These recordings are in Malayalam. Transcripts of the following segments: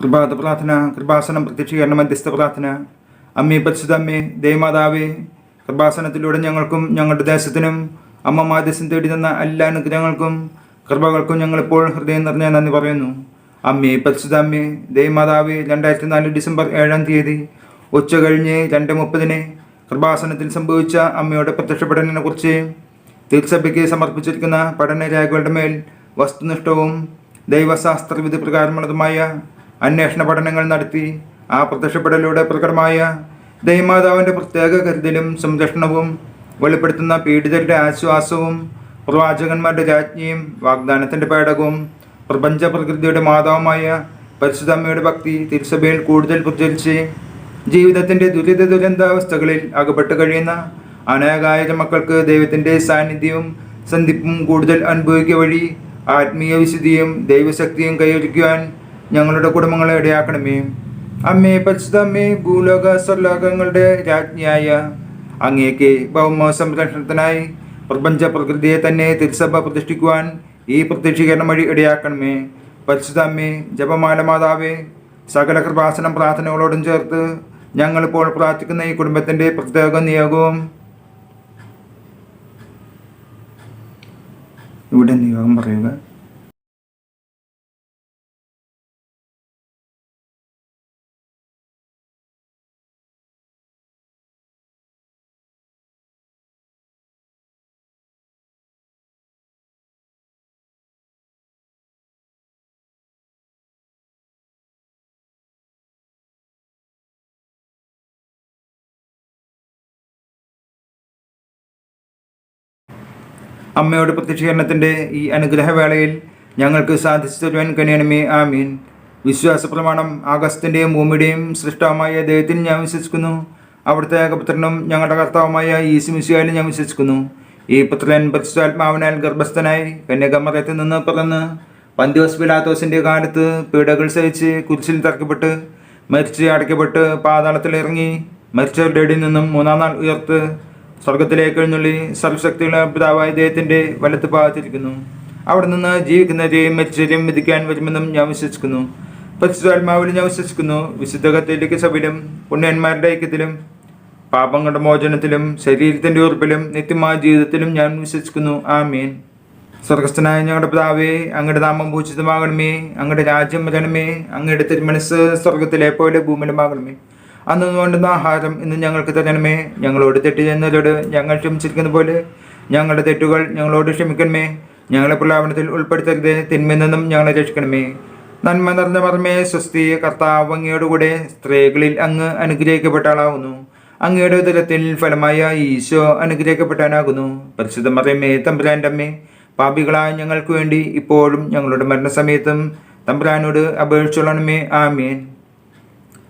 കൃപാത പ്രാർത്ഥന കൃപാസനം പ്രത്യക്ഷീകരണ മധ്യസ്ഥ പ്രാർത്ഥന. അമ്മേ പരിശുദ്ധ അമ്മേ ദേവമാതാവേ കൃപാസനത്തിലൂടെ ഞങ്ങൾക്കും ഞങ്ങളുടെ ദേശത്തിനും അമ്മ മാധ്യസ്ഥം തേടി തന്ന എല്ലാ അനുഗ്രഹങ്ങൾക്കും കൃപകൾക്കും ഞങ്ങളിപ്പോൾ ഹൃദയം നിറഞ്ഞ നന്ദി പറയുന്നു. അമ്മേ പരിശുദ്ധ അമ്മേ ദേവമാതാവേ രണ്ടായിരത്തി നാല് ഡിസംബർ ഏഴാം തീയതി ഉച്ച കഴിഞ്ഞ് രണ്ട് മുപ്പതിന് കൃപാസനത്തിൽ സംഭവിച്ച അമ്മയുടെ പ്രത്യക്ഷപ്പെടലിനെ കുറിച്ച് തിരുസഭയ്ക്ക് സമർപ്പിച്ചിരിക്കുന്ന പഠനരേഖകളുടെ മേൽ വസ്തുനിഷ്ഠവും ദൈവശാസ്ത്രവിധി പ്രകാരമുള്ളതുമായ അന്വേഷണ പഠനങ്ങൾ നടത്തി. ആ പ്രത്യക്ഷപ്പെടലിലൂടെ പ്രകടമായ ദൈവമാതാവിന്റെ പ്രത്യേക കരുതലും സംരക്ഷണവും വെളിപ്പെടുത്തുന്ന പീഡിതരുടെ ആശ്വാസവും പ്രവാചകന്മാരുടെ രാജ്ഞിയും വാഗ്ദാനത്തിന്റെ പേടകവും പ്രപഞ്ച പ്രകൃതിയുടെ മാതാവുമായ പരിശുദ്ധമ്മയുടെ ഭക്തി തിരുസഭയിൽ കൂടുതൽ പ്രചരിച്ച് ജീവിതത്തിന്റെ ദുരിത ദുരന്താവസ്ഥകളിൽ അകപ്പെട്ട് കഴിയുന്ന അനേകായിരം മക്കൾക്ക് ദൈവത്തിന്റെ സാന്നിധ്യവും സന്ധിപ്പും കൂടുതൽ അനുഭവിക്കുക വഴി ആത്മീയ വിശുദ്ധിയും ദൈവശക്തിയും കൈവരിക്കുവാൻ ഞങ്ങളുടെ കുടുംബങ്ങളെ ഇടയാക്കണമേ. അമ്മേ പരിശുദ്ധമ്മേ ഭൂലോക സ്വർലോകങ്ങളുടെ രാജ്ഞിയായ അങ്ങേക്ക് ഭൗമ സംരക്ഷണത്തിനായി പ്രപഞ്ച പ്രകൃതിയെ തന്നെ തിരുസഭ പ്രതിഷ്ഠിക്കുവാൻ ഈ പ്രത്യക്ഷീകരണം വഴി ഇടയാക്കണമേ. പരിശുദ്ധമ്മേ ജപമാല മാതാവേ സകല കൃപാസനം പ്രാർത്ഥനകളോടും ചേർത്ത് ഞങ്ങളിപ്പോൾ പ്രാർത്ഥിക്കുന്ന ഈ കുടുംബത്തിന്റെ പ്രത്യേക നിയോഗവും ഇവിടെ നിയോഗം പറയുക. അമ്മയുടെ പ്രത്യക്ഷീകരണത്തിന്റെ ഈ അനുഗ്രഹവേളയിൽ ഞങ്ങൾക്ക് സാധിച്ചു തരുവാൻ കഴിയണമേ ആമീൻ. വിശ്വാസ പ്രമാണം ആകാശത്തിന്റെയും ഭൂമിയുടെയും സൃഷ്ടാവുമായ ദൈവത്തിൽ ഞാൻ വിശ്വസിക്കുന്നു. അവിടുത്തെ ഏകപുത്രനും ഞങ്ങളുടെ കർത്താവുമായ ഈസു മിശിയായാലും ഞാൻ വിശ്വസിക്കുന്നു. ഈ പുത്രൻ പരിശുദ്ധാത്മാവിനാൽ ഗർഭസ്ഥനായി കന്യകമറയത്തിൽ നിന്ന് പിറന്ന് പന്തിവസ് പിലാത്തോസിന്റെ കാലത്ത് പീഡകൾ സഹിച്ച് കുരിശിൽ തറക്കപ്പെട്ട് മരിച്ച് അടയ്ക്കപ്പെട്ട് പാതാളത്തിൽ ഇറങ്ങി മരിച്ചവരുടെ ഇടയിൽ നിന്നും മൂന്നാം നാൾ ഉയർത്ത് സ്വർഗത്തിലേക്ക് എഴുന്നള്ളി സർവശക്തിയുള്ള പിതാവായ ദൈവത്തിന്റെ വലത്ത് ഭാഗത്തിരിക്കുന്നു അവിടെ നിന്ന് ജീവിക്കുന്നവരെയും മരിച്ചവരെയും വിധിക്കാൻ വരുമെന്നും ഞാൻ വിശ്വസിക്കുന്നു. പരിശുദ്ധാത്മാവിൽ ഞാൻ വിശ്വസിക്കുന്നു. വിശുദ്ധ കത്തോലിക്ക സഭയിലും പുണ്യന്മാരുടെ ഐക്യത്തിലും പാപങ്ങളുടെ മോചനത്തിലും ശരീരത്തിന്റെ ഉറപ്പിലും നിത്യമായ ജീവിതത്തിലും ഞാൻ വിശ്വസിക്കുന്നു. ആമീൻ. സ്വർഗസ്ഥനായ ഞങ്ങളുടെ പിതാവേ അങ്ങയുടെ നാമം പൂജിതമാകണമേ അങ്ങയുടെ രാജ്യം വരണമേ അങ്ങയുടെ തിരുമനസ് സ്വർഗത്തിലെ പോലെ ഭൂമിയിലുമാകണമേ. അന്ന് വേണ്ടുന്ന ആഹാരം ഇന്ന് ഞങ്ങൾക്ക് തരണമേ. ഞങ്ങളോട് തെറ്റ് ചെയ്യുന്നവരോട് ഞങ്ങൾ ക്ഷമിച്ചിരിക്കുന്ന പോലെ ഞങ്ങളുടെ തെറ്റുകൾ ഞങ്ങളോട് ക്ഷമിക്കണമേ. ഞങ്ങളെ പ്രലാപനത്തിൽ ഉൾപ്പെടുത്തരുത്. തിന്മയിൽ നിന്നും ഞങ്ങളെ രക്ഷിക്കണമേ. നന്മ നിറഞ്ഞ പറമേ സ്വസ്തി കർത്താവ് അങ്ങയോടുകൂടെ സ്ത്രീകളിൽ അങ്ങ് അനുഗ്രഹിക്കപ്പെട്ട ആളാവുന്നു അങ്ങയുടെ ഉദരത്തിൽ ഫലമായ ഈശോ അനുഗ്രഹിക്കപ്പെട്ടാനാകുന്നു പരിശുദ്ധ മറിയമ്മേ തമ്പുരാന്റെ അമ്മേ പാപികളായ ഞങ്ങൾക്ക് വേണ്ടി ഇപ്പോഴും ഞങ്ങളുടെ മരണസമയത്തും തമ്പുരാനോട് അപേക്ഷിച്ചോളണമേ. ആമേൻ.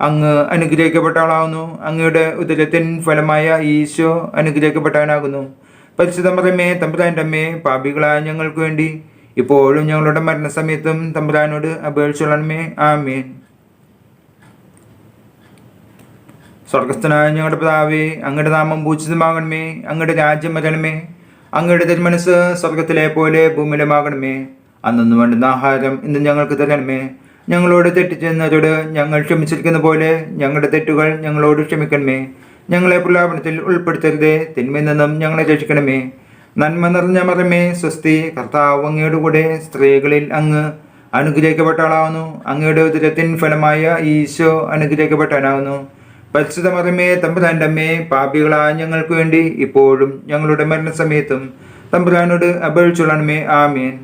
അങ്ങ് അനുഗ്രഹിക്കപ്പെട്ട ആളാകുന്നു അങ്ങയുടെ ഉദരത്തിൻ ഫലമായ ഈശോ അനുഗ്രഹിക്കപ്പെട്ടവനാകുന്നു. പരിശുദ്ധ മറമേ തമ്പുരാന്റെ അമ്മേ പാപികളായ ഞങ്ങൾക്ക് വേണ്ടി ഇപ്പോഴും ഞങ്ങളുടെ മരണസമയത്തും തമ്പുരാനോട് അപേക്ഷിച്ചോളണമേ ആമേൻ. സ്വർഗസ്ഥനായ ഞങ്ങളുടെ പിതാവേ അങ്ങയുടെ നാമം പൂജിതമാകണമേ. അങ്ങയുടെ രാജ്യം വരണമേ. അങ്ങയുടെ തിരുമനസ് സ്വർഗത്തിലെ പോലെ ഭൂമിയിലുമാകണമേ. അന്നു വേണ്ടുന്ന ആഹാരം ഇന്ന് ഞങ്ങൾക്ക് തരണമേ. ഞങ്ങളോട് തെറ്റ് ഞങ്ങൾ ക്ഷമിച്ചിരിക്കുന്ന പോലെ ഞങ്ങളുടെ തെറ്റുകൾ ഞങ്ങളോട് ക്ഷമിക്കണമേ. ഞങ്ങളെ പ്രലാപനത്തിൽ ഉൾപ്പെടുത്തരുത്. തിന്മയിൽ നിന്നും ഞങ്ങളെ രക്ഷിക്കണമേ. നന്മ നിറഞ്ഞ മറമേ സ്വസ്തി. കർത്താവ് അങ്ങയുടെ കൂടെ സ്ത്രീകളിൽ അങ്ങ് അനുഗ്രഹിക്കപ്പെട്ട ആളാവുന്നു അങ്ങയുടെ ഉദരത്തിൻ ഫലമായ ഈശോ അനുഗ്രഹിക്കപ്പെട്ടവനാവുന്നു. പരിശുദ്ധ മറമേ തമ്പുരാന്റെ അമ്മേ പാപികളായ ഞങ്ങൾക്ക് വേണ്ടി ഇപ്പോഴും ഞങ്ങളുടെ മരണസമയത്തും തമ്പുരാനോട് അപേക്ഷിച്ചുള്ളണമേ ആമേൻ.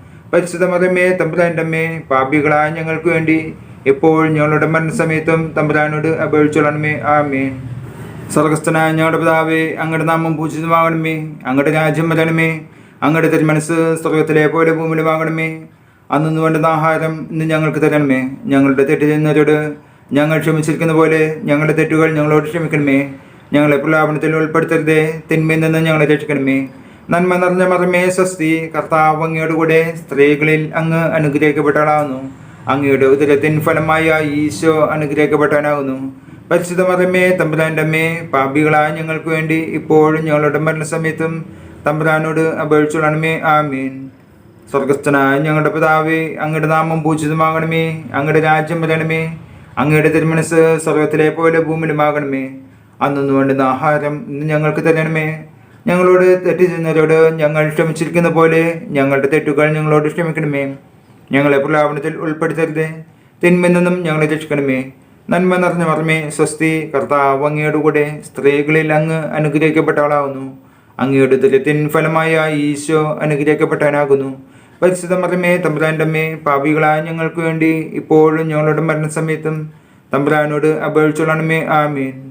പരിശുദ്ധ മതമേ തമ്പുരാന്റെ അമ്മേ പാപികളായ ഞങ്ങൾക്ക് വേണ്ടി എപ്പോഴും ഞങ്ങളുടെ മരണസമയത്തും തമ്പുരാനോട് അപേക്ഷിച്ചോളണമേ. ആമേ സ്വർഗസ്ഥനായ ഞങ്ങളുടെ പിതാവേ അങ്ങയുടെ നാമം പൂജിതമാകണമേ. അങ്ങയുടെ രാജ്യം വരണമേ. അങ്ങയുടെ തിരുമനസ് സ്വർഗത്തിലെ പോലെ ഭൂമിയിലുമാകണമേ അന്നു വേണ്ടുന്ന ആഹാരം ഇന്ന് ഞങ്ങൾക്ക് തരണമേ. ഞങ്ങളുടെ തെറ്റ് ചെയ്യുന്നവരോട് ഞങ്ങൾ ക്ഷമിച്ചിരിക്കുന്ന പോലെ ഞങ്ങളുടെ തെറ്റുകൾ ഞങ്ങളോട് ക്ഷമിക്കണമേ. ഞങ്ങളെ പ്രലാപനത്തിൽ ഉൾപ്പെടുത്തരുതേ. തിന്മയിൽ നിന്ന് ഞങ്ങളെ രക്ഷിക്കണമേ. നന്മ നിറഞ്ഞ മറമേ സ്വസ്തി കർത്താവ് അങ്ങയുടെ കൂടെ സ്ത്രീകളിൽ അങ്ങ് അനുഗ്രഹിക്കപ്പെട്ടവളാകുന്നു. അങ്ങയുടെ ഉദരത്തിൻ ഫലമായ ഈശോ അനുഗ്രഹിക്കപ്പെട്ടവനാകുന്നു. പരിശുദ്ധ മറമേ തമ്പുരാന്റെ പാപികളായ ഞങ്ങൾക്ക് വേണ്ടി ഇപ്പോഴും ഞങ്ങളുടെ മരണസമയത്തും തമ്പുരാനോട് അപേക്ഷിച്ചോളണമേ ആമീൻ. സ്വർഗസ്ഥനായ ഞങ്ങളുടെ പിതാവേ അങ്ങയുടെ നാമം പൂജിതമാകണമേ. അങ്ങയുടെ രാജ്യം വരണമേ. അങ്ങയുടെ തിരുമനസ് സ്വർഗത്തിലെ പോലെ ഭൂമിയിലുമാകണമേ. അന്നു വേണ്ടുന്ന ആഹാരം ഇന്ന് ഞങ്ങൾക്ക് തരണമേ. ഞങ്ങളോട് തെറ്റ് ചെയ്യുന്നവരോട് ഞങ്ങൾ ക്ഷമിച്ചിരിക്കുന്ന പോലെ ഞങ്ങളുടെ തെറ്റുകൾ ഞങ്ങളോട് ക്ഷമിക്കണമേ. ഞങ്ങളെ പ്രലാപനത്തിൽ ഉൾപ്പെടുത്തരുത്. തിന്മയിൽ ഞങ്ങളെ രക്ഷിക്കണമേ. നന്മ നിറഞ്ഞ മറമേ സ്വസ്തി കർത്താവ് അങ്ങയുടെ കൂടെ സ്ത്രീകളിൽ അങ്ങ് അനുഗ്രഹിക്കപ്പെട്ട ആളാവുന്നു അങ്ങയുടെ ദുരിതത്തിൻ ഫലമായ ഈശോ അനുഗ്രഹിക്കപ്പെട്ടവനാകുന്നു. പരിശുദ്ധ മറമേ തമ്പുരാന്റെ അമ്മേ പാപികളായ ഞങ്ങൾക്ക് വേണ്ടി ഇപ്പോഴും ഞങ്ങളുടെ മരണസമയത്തും തമ്പുരാനോട് അപേക്ഷിച്ചോളണമേ. ആമീൻ.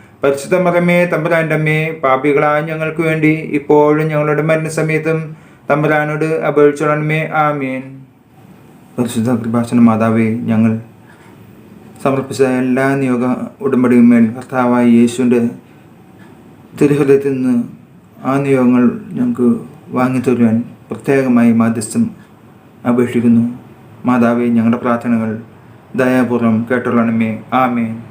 പരിശുദ്ധ മതമേ തമ്പുരാന്റെ അമ്മേ പാപികളായ ഞങ്ങൾക്ക് വേണ്ടി ഇപ്പോഴും ഞങ്ങളുടെ മരണസമയത്തും തമ്പുരാനോട് അപേക്ഷിച്ചോളണമേ. ആമീൻ. പരിശുദ്ധ കൃപാസന മാതാവേ ഞങ്ങൾ സമർപ്പിച്ച എല്ലാ നിയോഗ ഉടമ്പടിയും മേൽ കർത്താവായ യേശുവിന്റെ തിരുഹൃദയത്തിൽ നിന്ന് ആ നിയോഗങ്ങൾ ഞങ്ങൾക്ക് വാങ്ങിത്തരുവാൻ പ്രത്യേകമായി മാധ്യസ്ഥം അപേക്ഷിക്കുന്നു. മാതാവേ ഞങ്ങളുടെ പ്രാർത്ഥനകൾ ദയാപൂർവം കേട്ടോളണമേ. ആമേൻ.